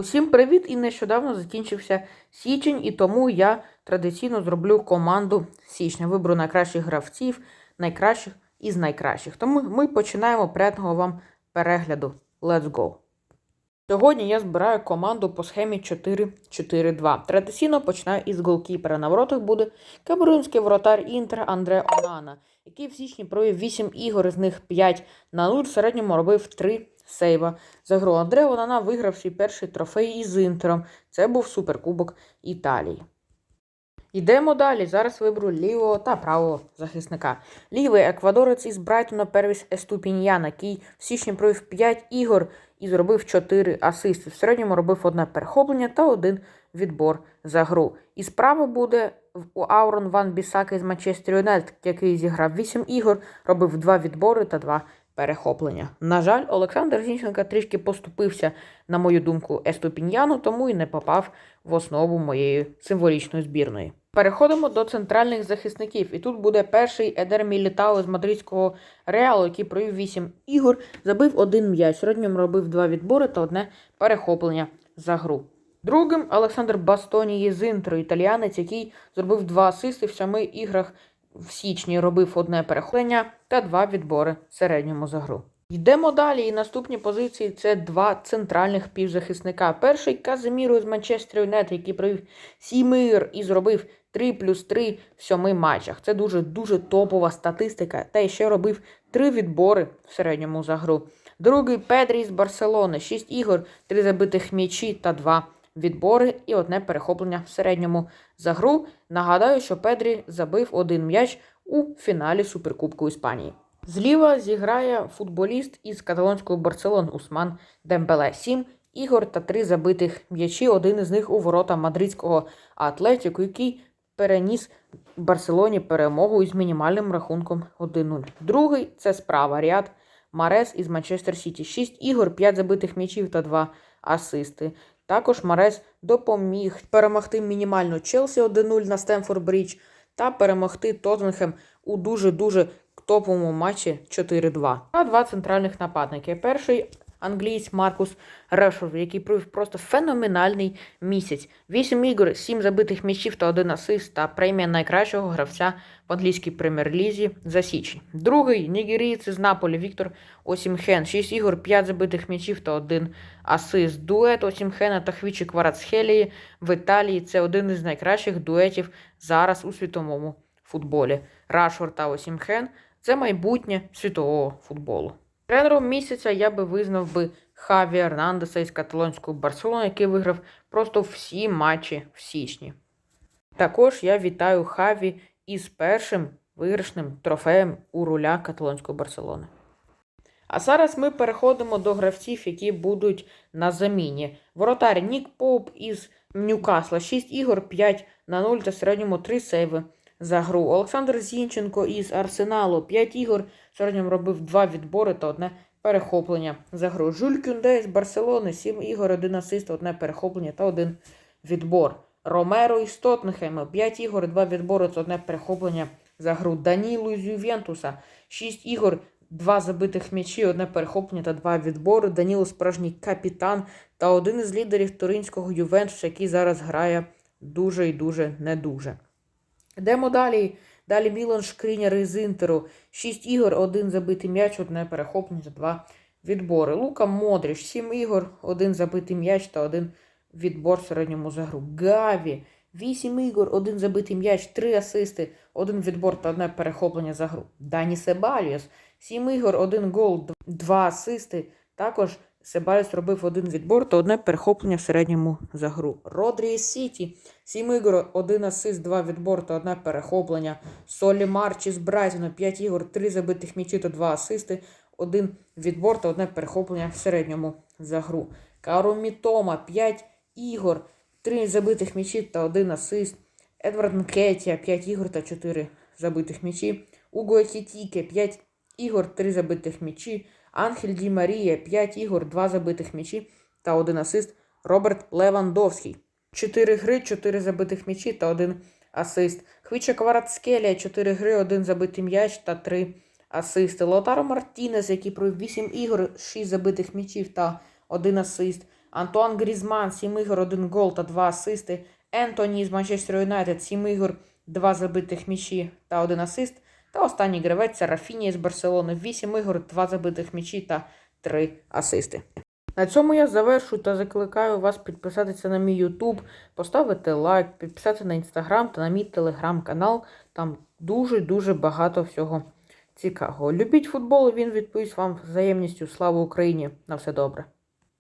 Усім привіт! І нещодавно закінчився січень, і тому я традиційно зроблю команду січня. Виберу найкращих гравців, найкращих із найкращих. Тому ми починаємо приятного вам перегляду. Let's go! Сьогодні я збираю команду по схемі 4-4-2. Традиційно починаю із голкіпера. На воротах буде камерунський воротар Інтер Андре Онана, який в січні провів 8 ігор, з них 5 на 0, в середньому робив 3 сейва за гру. Андре Онана виграв свій перший трофей із Інтером. Це був суперкубок Італії. Йдемо далі. Зараз виберу лівого та правого захисника. Лівий еквадорець із Брайтона Первіс Еступіньян, який в січні провів 5 ігор і зробив 4 асисти. В середньому робив одне перехоплення та один відбор за гру. І справа буде у Аурон Ван Бісака із Манчестер Юнайтед, який зіграв 8 ігор, робив 2 відбори та 2 перехоплення. На жаль, Олександр Зінченко трішки поступився, на мою думку, Еступіньяну, тому і не попав в основу моєї символічної збірної. Переходимо до центральних захисників. І тут буде перший Едер Мілітао з мадридського реалу, який провів 8 ігор, забив один м'яч. Середньому робив два відбори та одне перехоплення за гру. Другим Олександр Бастоні з Інтеру, італіянець, який зробив два асисти в семи іграх в січні, робив одне перехоплення та два відбори в середньому за гру. Йдемо далі, і наступні позиції це два центральних півзахисника. Перший Казиміро з Манчестер Юнайтед, який провів 7 ігор і зробив 3 плюс 3 в сьоми матчах. Це дуже-дуже топова статистика. Та ще робив 3 відбори в середньому за гру. Другий Педрі з Барселони, 6 ігор, 3 забитих м'ячі та 2 відбори і одне перехоплення в середньому за гру. Нагадаю, що Педрі забив один м'яч у фіналі Суперкубку Іспанії. Зліва зіграє футболіст із каталонського Барселон Усман Дембеле. 7 ігор та 3 забитих м'ячі. Один із них у ворота мадридського Атлетіку, який переніс Барселоні перемогу із мінімальним рахунком 1-0. Другий це справа Ріад Марес із Манчестер Сіті. 6 ігор, 5 забитих м'ячів та 2 асисти. Також Марес допоміг перемогти мінімально Челсі 1-0 на Стемфорд Брідж та перемогти Тоттенхем у дуже-дуже топовому матчі 4-2. А два центральних нападники. Перший англієць Маркус Решфорд, який провів просто феноменальний місяць. 8 ігор, 7 забитих м'ячів та 1 асист та премія найкращого гравця в англійській прем'єр-лізі за січень. Другий нігерієць з Наполі Віктор Осімхен. 6 ігор, 5 забитих м'ячів та 1 асист. Дует Осімхена та Хвічі Кварацхелії в Італії це один із найкращих дуетів зараз у світовому футболі. Рашфорд та Осімхен це майбутнє світового футболу. Тренером місяця я би визнав би Хаві Ернандеса із каталонського Барселони, який виграв просто всі матчі в січні. Також я вітаю Хаві із першим виграшним трофеєм у руля каталонського Барселони. А зараз ми переходимо до гравців, які будуть на заміні. Воротар Нік Поуп із Ньюкасла 6 ігор, 5 на 0 та середньому 3 сейви за гру. Олександр Зінченко із Арсеналу 5 ігор, середньому робив 2 відбори та одне перехоплення за гру. Жюль Кюнде з Барселони 7 ігор, 1 асист, одне перехоплення та один відбор. Ромеро із Тоттенхема 5 ігор, 2 відбори та одне перехоплення за гру. Данілу з Ювентуса 6 ігор, 2 забитих м'ячі, одне перехоплення та 2 відбори. Даніло справжній капітан та один із лідерів туринського Ювентуса, який зараз грає дуже і дуже не дуже. Йдемо далі. Далі Мілан Шкріняр із Інтеру. 6 ігор, 1 забитий м'яч, одне перехоплення та 2 відбори. Лука Модріч, 7 ігор, 1 забитий м'яч та 1 відбор в середньому за гру. Гаві, 8 ігор, 1 забитий м'яч, 3 асисти, 1 відбор та одне перехоплення за гру. Дані Себаліос, 7 ігор, 1 гол, 2 асисти. Також Себаліс робив один відбор та одне перехоплення в середньому за гру. Родрі Сіті, 7 ігор, 1 асист, 2 відбор та одне перехоплення. Солі Марч із Брайтона, 5 ігор, 3 забитих м'ячі та 2 асисти, 1 відбор та одне перехоплення в середньому за гру. Кару Мітома, 5 ігор, 3 забитих м'ячі та 1 асист. Едвард Нкетія, 5 ігор та 4 забитих м'ячі. Уго Екітіке, 5 ігор, 3 забитих м'ячі. Анхель Ді Марія, 5 ігор, 2 забитих м'ячі та 1 асист. Роберт Левандовський. 4 гри, 4 забитих м'ячі та 1 асист. Хвіча Кварацкелія, 4 гри, 1 забитий м'яч та 3 асисти. Лотаро Мартінес, який провів 8 ігор, 6 забитих м'ячів та 1 асист. Антуан Грізман, 7 ігор, 1 гол та 2 асисти. Ентоні з Манчестер Юнайтед, 7 ігор, 2 забитих м'ячі та 1 асист. Та останній гравець Рафіні з Барселони, 8 ігор, 2 забитих м'ячі та 3 асисти. На цьому я завершую та закликаю вас підписатися на мій YouTube, поставити лайк, підписати на Instagram та на мій телеграм-канал. Там дуже-дуже багато всього цікавого. Любіть футбол, він відповість вам взаємністю. Слава Україні! На все добре!